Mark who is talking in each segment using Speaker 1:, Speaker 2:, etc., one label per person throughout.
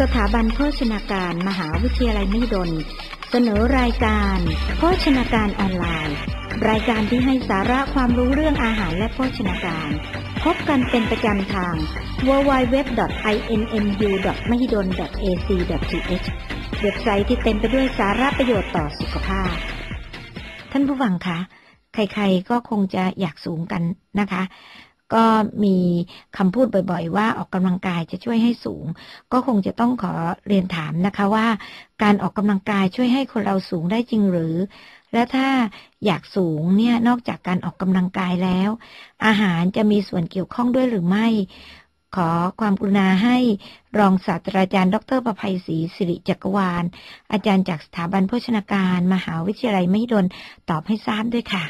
Speaker 1: สถาบันโภชนาการมหาวิทยาลัยมหิดล เสนอรายการโภชนาการออนไลน์ รายการที่ให้สาระความรู้เรื่องอาหารและโภชนาการ พบกันเป็นประจำทาง www.inmu.mahidol.ac.th เว็บไซต์ที่เต็มไปด้วยสาระประโยชน์ต่อสุขภาพ ท่านผู้ฟังคะ ใครๆก็คงจะอยากสูงกันนะคะ ก็มีคำพูดบ่อย ๆ ว่าออกกำลังกายจะช่วยให้สูง ก็คงจะต้องขอเรียนถามนะคะว่า การออกกำลังกายช่วยให้คนเราสูงได้จริงหรือ และถ้าอยากสูงเนี่ยนอกจากการออกกำลังกายแล้ว อาหารจะมีส่วนเกี่ยวข้องด้วยหรือไม่ ขอความกรุณาให้รองศาสตราจารย์ ดรประภัยศรีสิริจักรวาล อาจารย์จากสถาบันโภชนาการ มหาวิทยาลัยมหิดลตอบให้ทราบด้วยค่ะ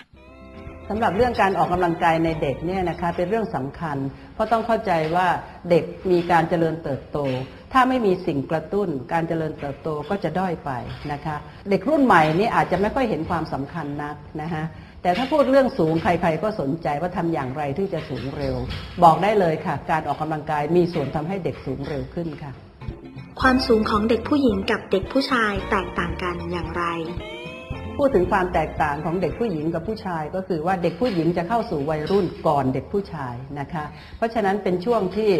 Speaker 2: สำหรับเรื่องการออกกำลังกายในเด็กเนี่ยนะคะเป็นเรื่องสำคัญ เพราะต้องเข้าใจว่าเด็กมีการเจริญเติบโต ถ้าไม่มีสิ่งกระตุ้น การเจริญเติบโตก็จะด้อยไปนะคะเด็กรุ่นใหม่นี่อาจจะไม่ค่อยเห็นความสำคัญนักนะคะแต่ถ้าพูดเรื่องสูงใครๆก็สนใจว่าทำอย่างไรที่จะสูงเร็ว บอกได้เลยค่ะ การออกกำลังกายมีส่วนทำให้เด็กสูงเร็วขึ้นค่ะ
Speaker 3: ความสูงของเด็กผู้หญิงกับเด็กผู้ชายแตกต่างกันอย่างไร
Speaker 2: พูดถึงความแตกต่างของเด็กผู้หญิงกับผู้ชาย ก็คือว่าเด็กผู้หญิงจะเข้าสู่วัยรุ่นก่อนเด็กผู้ชายนะคะ เพราะฉะนั้นเป็นช่วงที่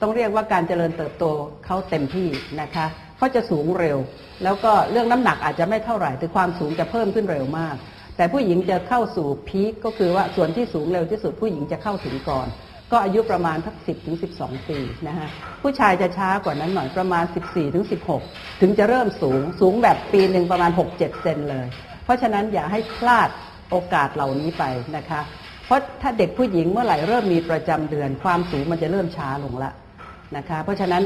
Speaker 2: ต้องเรียกว่าการเจริญเติบโตเขาเต็มที่นะคะเขาจะสูงเร็ว แล้วก็เรื่องน้ำหนักอาจจะไม่เท่าไหร่แต่ความสูงจะเพิ่มขึ้นเร็วมาก แต่ผู้หญิงจะเข้าสู่พีคก็คือว่าส่วนที่สูงเร็วที่สุดผู้หญิงจะเข้าถึงก่อนก็อายุประมาณทัก10ถึง12ปีนะฮะผู้ชายจะช้ากว่านั้นหน่อยประมาณ14ถึง16ถึงจะเริ่มสูงสูงแบบปีหนึ่งประมาณ6-7เซนเลย ราะฉะนั้นอย่าให้พลาดโอกาสเหล่านี้ไปนะคะ เพราะถ้าเด็กผู้หญิงเมื่อไหร่เริ่มมีประจำเดือน ความสูงมันจะเริ่มช้าลงละนะคะเพราะฉะนั้น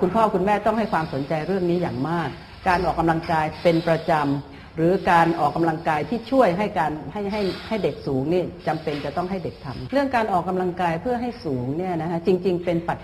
Speaker 2: คุณพ่อคุณแม่ต้องให้ความสนใจเรื่องนี้อย่างมาก การออกกำลังกายเป็นประจำหรือการออกกำลังกายที่ช่วยให้การให้ให้ให้เด็กสูงนี่จำเป็นจะต้องให้เด็กทำเรื่องการออกกำลังกายเพื่อให้สูงเนี่ยนะคะจริง ๆ เป็นปัจ